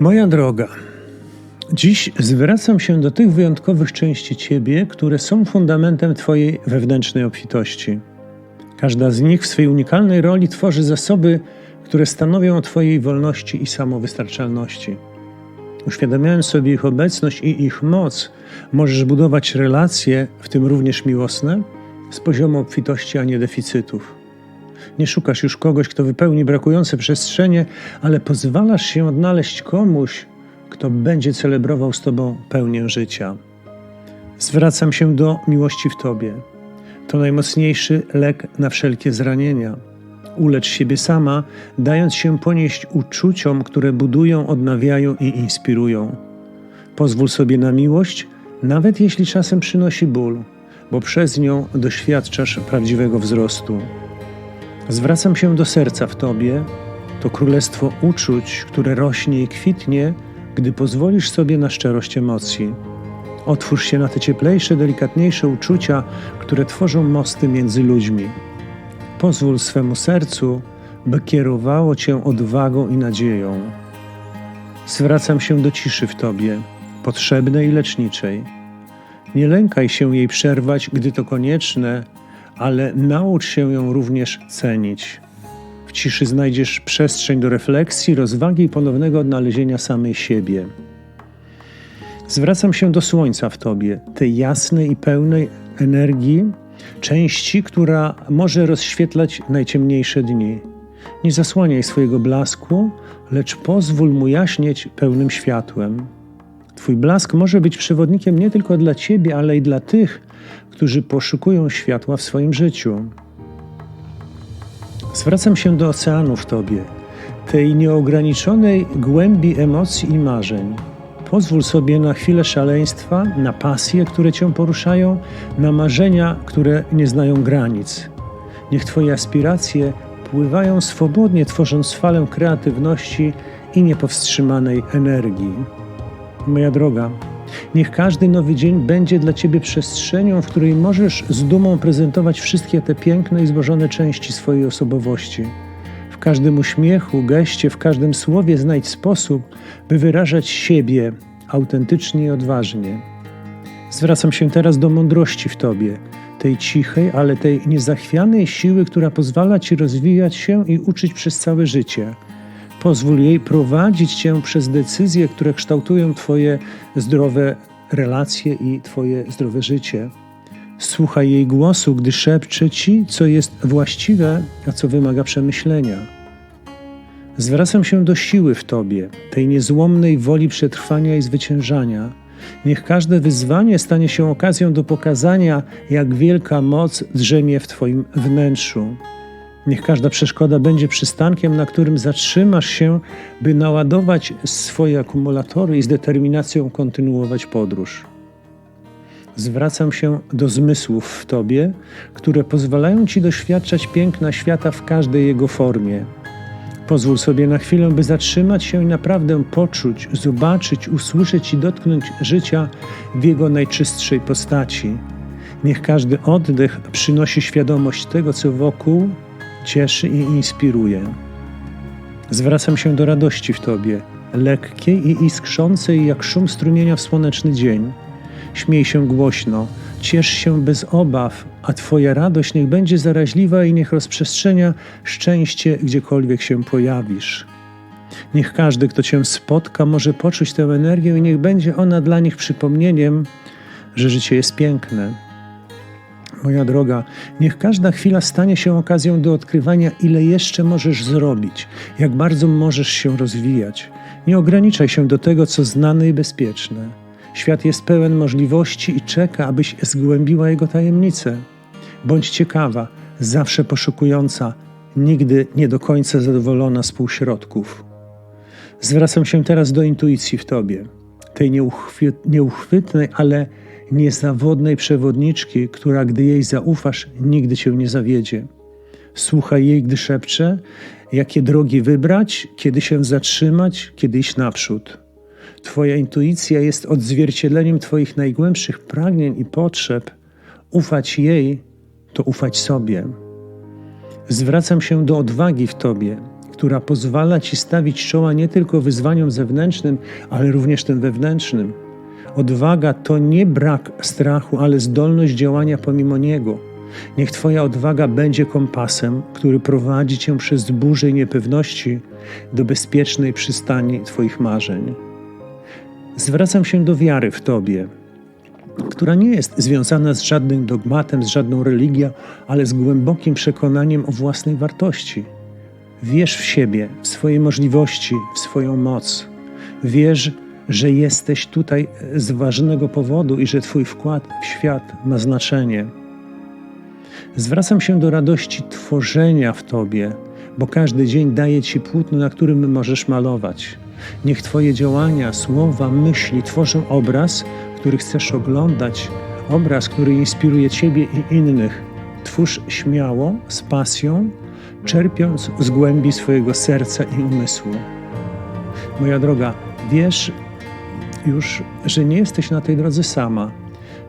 Moja droga, dziś zwracam się do tych wyjątkowych części Ciebie, które są fundamentem Twojej wewnętrznej obfitości. Każda z nich w swej unikalnej roli tworzy zasoby, które stanowią o Twojej wolności i samowystarczalności. Uświadamiając sobie ich obecność i ich moc, możesz budować relacje, w tym również miłosne, z poziomu obfitości, a nie deficytów. Nie szukasz już kogoś, kto wypełni brakujące przestrzenie, ale pozwalasz się odnaleźć komuś, kto będzie celebrował z Tobą pełnię życia. Zwracam się do miłości w Tobie. To najmocniejszy lek na wszelkie zranienia. Ulecz siebie sama, dając się ponieść uczuciom, które budują, odnawiają i inspirują. Pozwól sobie na miłość, nawet jeśli czasem przynosi ból, bo przez nią doświadczasz prawdziwego wzrostu. Zwracam się do serca w Tobie, to królestwo uczuć, które rośnie i kwitnie, gdy pozwolisz sobie na szczerość emocji. Otwórz się na te cieplejsze, delikatniejsze uczucia, które tworzą mosty między ludźmi. Pozwól swemu sercu, by kierowało Cię odwagą i nadzieją. Zwracam się do ciszy w Tobie, potrzebnej i leczniczej. Nie lękaj się jej przerwać, gdy to konieczne, ale naucz się ją również cenić. W ciszy znajdziesz przestrzeń do refleksji, rozwagi i ponownego odnalezienia samej siebie. Zwracam się do słońca w tobie, tej jasnej i pełnej energii, części, która może rozświetlać najciemniejsze dni. Nie zasłaniaj swojego blasku, lecz pozwól mu jaśnieć pełnym światłem. Twój blask może być przewodnikiem nie tylko dla ciebie, ale i dla tych, którzy poszukują światła w swoim życiu. Zwracam się do oceanu w Tobie, tej nieograniczonej głębi emocji i marzeń. Pozwól sobie na chwilę szaleństwa, na pasje, które Cię poruszają, na marzenia, które nie znają granic. Niech Twoje aspiracje pływają swobodnie, tworząc falę kreatywności i niepowstrzymanej energii. Moja droga, Niech każdy nowy dzień będzie dla Ciebie przestrzenią, w której możesz z dumą prezentować wszystkie te piękne i złożone części swojej osobowości. W każdym uśmiechu, geście, w każdym słowie znajdź sposób, by wyrażać siebie autentycznie i odważnie. Zwracam się teraz do mądrości w Tobie, tej cichej, ale tej niezachwianej siły, która pozwala Ci rozwijać się i uczyć przez całe życie. Pozwól jej prowadzić cię przez decyzje, które kształtują Twoje zdrowe relacje i Twoje zdrowe życie. Słuchaj jej głosu, gdy szepcze Ci, co jest właściwe, a co wymaga przemyślenia. Zwracam się do siły w Tobie, tej niezłomnej woli przetrwania i zwyciężania. Niech każde wyzwanie stanie się okazją do pokazania, jak wielka moc drzemie w Twoim wnętrzu. Niech każda przeszkoda będzie przystankiem, na którym zatrzymasz się, by naładować swoje akumulatory i z determinacją kontynuować podróż. Zwracam się do zmysłów w Tobie, które pozwalają Ci doświadczać piękna świata w każdej jego formie. Pozwól sobie na chwilę, by zatrzymać się i naprawdę poczuć, zobaczyć, usłyszeć i dotknąć życia w jego najczystszej postaci. Niech każdy oddech przynosi świadomość tego, co wokół, cieszy i inspiruje. Zwracam się do radości w Tobie, lekkiej i iskrzącej jak szum strumienia w słoneczny dzień. Śmiej się głośno, ciesz się bez obaw, a Twoja radość niech będzie zaraźliwa i niech rozprzestrzenia szczęście, gdziekolwiek się pojawisz. Niech każdy, kto Cię spotka, może poczuć tę energię i niech będzie ona dla nich przypomnieniem, że życie jest piękne, Moja droga, niech każda chwila stanie się okazją do odkrywania, ile jeszcze możesz zrobić, jak bardzo możesz się rozwijać. Nie ograniczaj się do tego, co znane i bezpieczne. Świat jest pełen możliwości i czeka, abyś zgłębiła jego tajemnice. Bądź ciekawa, zawsze poszukująca, nigdy nie do końca zadowolona z półśrodków. Zwracam się teraz do intuicji w tobie, tej nieuchwytnej, ale niezawodnej przewodniczki, która, gdy jej zaufasz, nigdy cię nie zawiedzie. Słuchaj jej, gdy szepcze, jakie drogi wybrać, kiedy się zatrzymać, kiedy iść naprzód. Twoja intuicja jest odzwierciedleniem Twoich najgłębszych pragnień i potrzeb. Ufać jej to ufać sobie. Zwracam się do odwagi w Tobie, która pozwala ci stawić czoła nie tylko wyzwaniom zewnętrznym, ale również tym wewnętrznym. Odwaga to nie brak strachu, ale zdolność działania pomimo niego. Niech Twoja odwaga będzie kompasem, który prowadzi Cię przez burze i niepewności do bezpiecznej przystani Twoich marzeń. Zwracam się do wiary w Tobie, która nie jest związana z żadnym dogmatem, z żadną religią, ale z głębokim przekonaniem o własnej wartości. Wierz w siebie, w swoje możliwości, w swoją moc. Wierz, że jesteś tutaj z ważnego powodu i że Twój wkład w świat ma znaczenie. Zwracam się do radości tworzenia w Tobie, bo każdy dzień daje Ci płótno, na którym możesz malować. Niech Twoje działania, słowa, myśli tworzą obraz, który chcesz oglądać, obraz, który inspiruje Ciebie i innych. Twórz śmiało, z pasją, czerpiąc z głębi swojego serca i umysłu. Moja droga, wiesz już, że nie jesteś na tej drodze sama.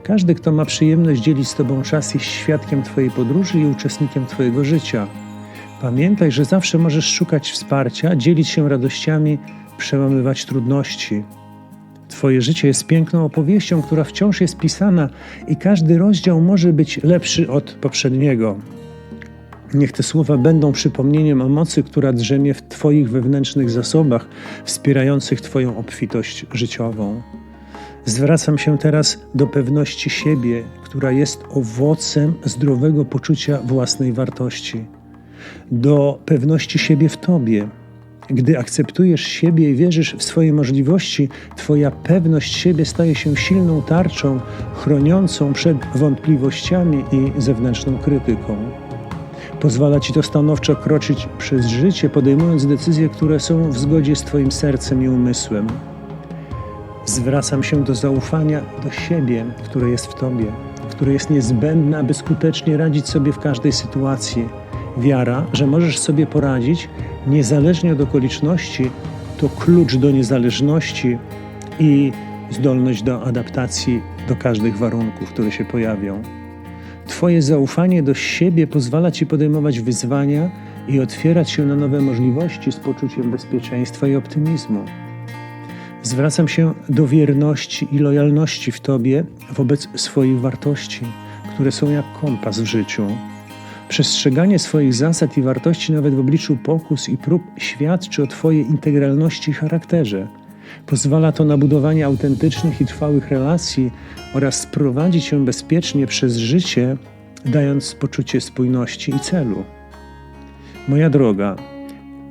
Każdy, kto ma przyjemność dzielić z Tobą czas, jest świadkiem Twojej podróży i uczestnikiem Twojego życia. Pamiętaj, że zawsze możesz szukać wsparcia, dzielić się radościami, przełamywać trudności. Twoje życie jest piękną opowieścią, która wciąż jest pisana i każdy rozdział może być lepszy od poprzedniego. Niech te słowa będą przypomnieniem o mocy, która drzemie w Twoich wewnętrznych zasobach, wspierających Twoją obfitość życiową. Zwracam się teraz do pewności siebie, która jest owocem zdrowego poczucia własnej wartości, do pewności siebie w Tobie. Gdy akceptujesz siebie i wierzysz w swoje możliwości, Twoja pewność siebie staje się silną tarczą chroniącą przed wątpliwościami i zewnętrzną krytyką. Pozwala Ci to stanowczo kroczyć przez życie, podejmując decyzje, które są w zgodzie z Twoim sercem i umysłem. Zwracam się do zaufania do siebie, które jest w Tobie, które jest niezbędne, aby skutecznie radzić sobie w każdej sytuacji. Wiara, że możesz sobie poradzić niezależnie od okoliczności, to klucz do niezależności i zdolność do adaptacji do każdych warunków, które się pojawią. Twoje zaufanie do siebie pozwala Ci podejmować wyzwania i otwierać się na nowe możliwości z poczuciem bezpieczeństwa i optymizmu. Zwracam się do wierności i lojalności w Tobie wobec swoich wartości, które są jak kompas w życiu. Przestrzeganie swoich zasad i wartości, nawet w obliczu pokus i prób, świadczy o Twojej integralności i charakterze. Pozwala to na budowanie autentycznych i trwałych relacji oraz sprowadzić się bezpiecznie przez życie, dając poczucie spójności i celu. Moja droga,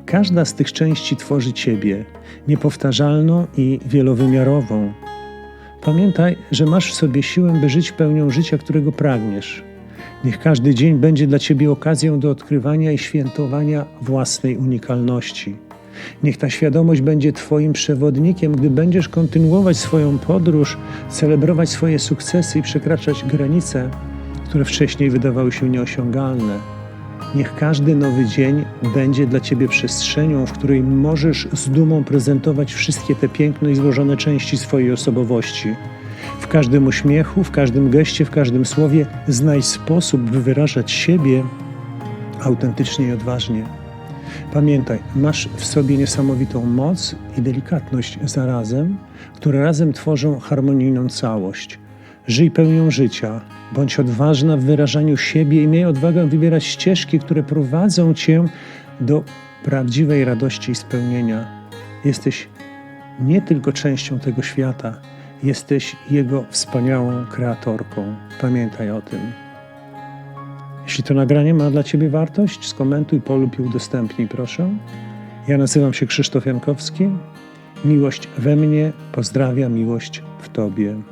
każda z tych części tworzy Ciebie, niepowtarzalną i wielowymiarową. Pamiętaj, że masz w sobie siłę, by żyć pełnią życia, którego pragniesz. Niech każdy dzień będzie dla Ciebie okazją do odkrywania i świętowania własnej unikalności. Niech ta świadomość będzie Twoim przewodnikiem, gdy będziesz kontynuować swoją podróż, celebrować swoje sukcesy i przekraczać granice, które wcześniej wydawały się nieosiągalne. Niech każdy nowy dzień będzie dla Ciebie przestrzenią, w której możesz z dumą prezentować wszystkie te piękne i złożone części swojej osobowości. W każdym uśmiechu, w każdym geście, w każdym słowie znajdź sposób, by wyrażać siebie autentycznie i odważnie. Pamiętaj, masz w sobie niesamowitą moc i delikatność zarazem, które razem tworzą harmonijną całość. Żyj pełnią życia, bądź odważna w wyrażaniu siebie i miej odwagę wybierać ścieżki, które prowadzą cię do prawdziwej radości i spełnienia. Jesteś nie tylko częścią tego świata, jesteś jego wspaniałą kreatorką. Pamiętaj o tym. Jeśli to nagranie ma dla Ciebie wartość, skomentuj, polub i udostępnij, proszę. Ja nazywam się Krzysztof Jankowski. Miłość we mnie, pozdrawia miłość w Tobie.